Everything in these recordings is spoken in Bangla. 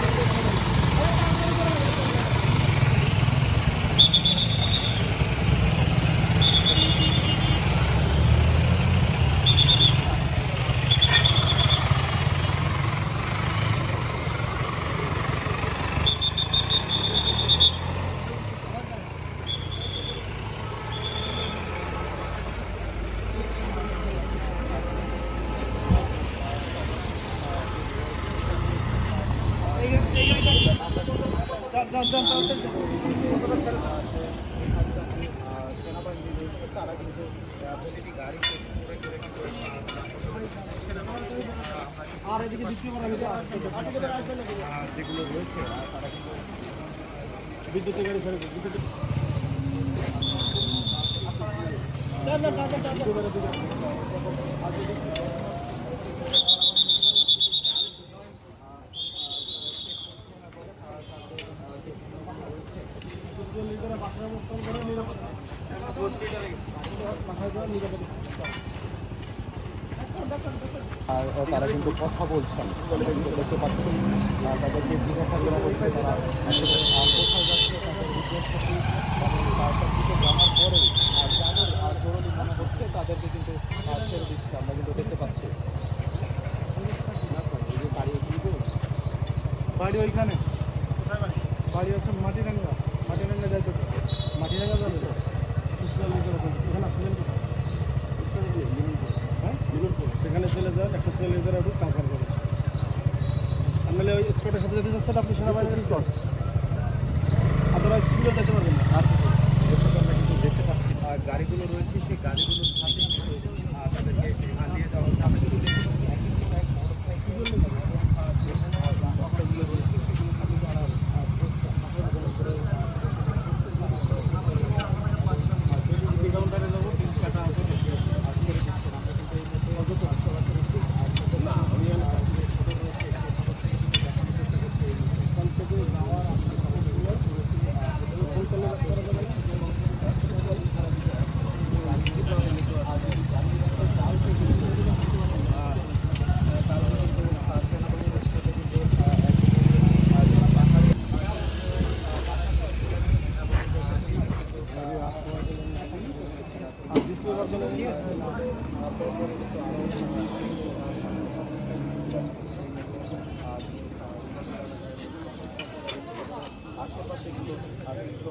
Thank you. সেনাবাহিনী রয়েছে তারা গাড়ি করে করে যেগুলো রয়েছে তারা কিন্তু বিদ্যুতের গাড়ি আর তারা কিন্তু কথা বলছেন দেখতে পাচ্ছেন তাদেরকে জিজ্ঞাসা করা হচ্ছে তারা আর হচ্ছে, তাদেরকে কিন্তু ছেড়ে দিচ্ছে। আমরা কিন্তু দেখতে পাচ্ছি। বাড়ি ওইখানে। বাড়ি এখন মাটিরাঙ্গা মাটিরাঙ্গা যাইতে মাটিরাঙ্গা যাবে এখানে আসলেন কোথায়? হ্যাঁ সেখানে চলে যান একটা চলে যান একটু ট্রান্সফার করে আর নাহলে ওই স্কটের সাথে যেতে চাচ্ছেন আপনি সেনাবাহিনীর স্কট আপনারা স্কুলে যেতে পারবেন না। দর্শক দেখতে পাচ্ছি আহ, গাড়িগুলো রয়েছে সেই গাড়িগুলোর সাথে কিন্তু আহ, তাদেরকে আহ, নিয়ে যাওয়া হচ্ছে আমরা কিন্তু দেখতে পাচ্ছি একই কিন্তু এক মোটরসাইকেল আহ, যেখানে বাচ্চাগুলো রয়েছে সেগুলো কিন্তু তারা আহ, ধরছে। এবং করে, আহ, আর যদি এই কাউন্টারে যাব তিন টাকা করে আহ, ছেড়ে দিচ্ছেন। আমরা কিন্তু এই মুহূর্তে অযথা চলাচল করছি। আর না আমি আহ, যে ছোট রয়েছে সেই সকল থেকে কিন্তু দেখানোর চেষ্টা করছি এই মুহূর্তে। এখান থেকে যাওয়ার আমরা সকলগুলো আহ, পরিচালনা করা যাবে না এবং আশেপাশে কিন্তু তিনশো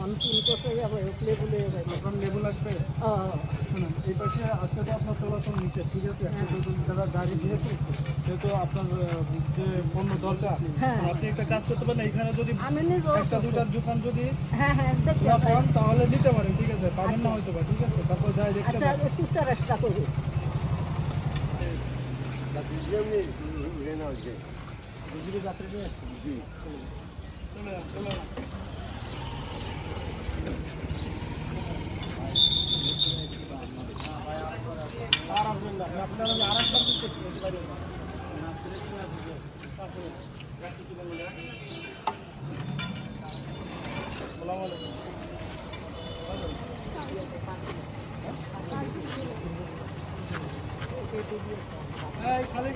যাব আপনার লেবু লাগবে এই পাশে আজকে তো আপনার চলাচল নিচে ঠিক আছে? এখন তো যারা গাড়ি দিয়েছে সেহেতু আপনার যে পণ্য দরকার হ্যাঁ। আপনি একটা কাজ করতে পারেন এখানে যদি একটা দুটার দোকান যদি হ্যাঁ হ্যাঁ দেখতে না পান তাহলে নিতে পারেন ঠিক আছে? পাবেন না হয়তো বা ঠিক আছে? তারপর যাই দেখতে আচ্ছা একটু চেষ্টা করি। যাত্রী নিয়ে আসছি জি চলে চলে যান। আর আসবেন না আপনার আমি আর একবার দিতে পারি সালাম আলাইকুম এই খালি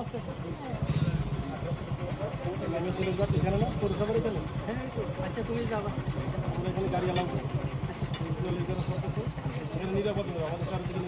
আছে আমি চলে যাচ্ছি এখানে না পরিষেবার এখানে হ্যাঁ আচ্ছা তুমি যাবা। আমরা এখানে গাড়ি আলাম নিরাপদ আমাদের চারিদিকে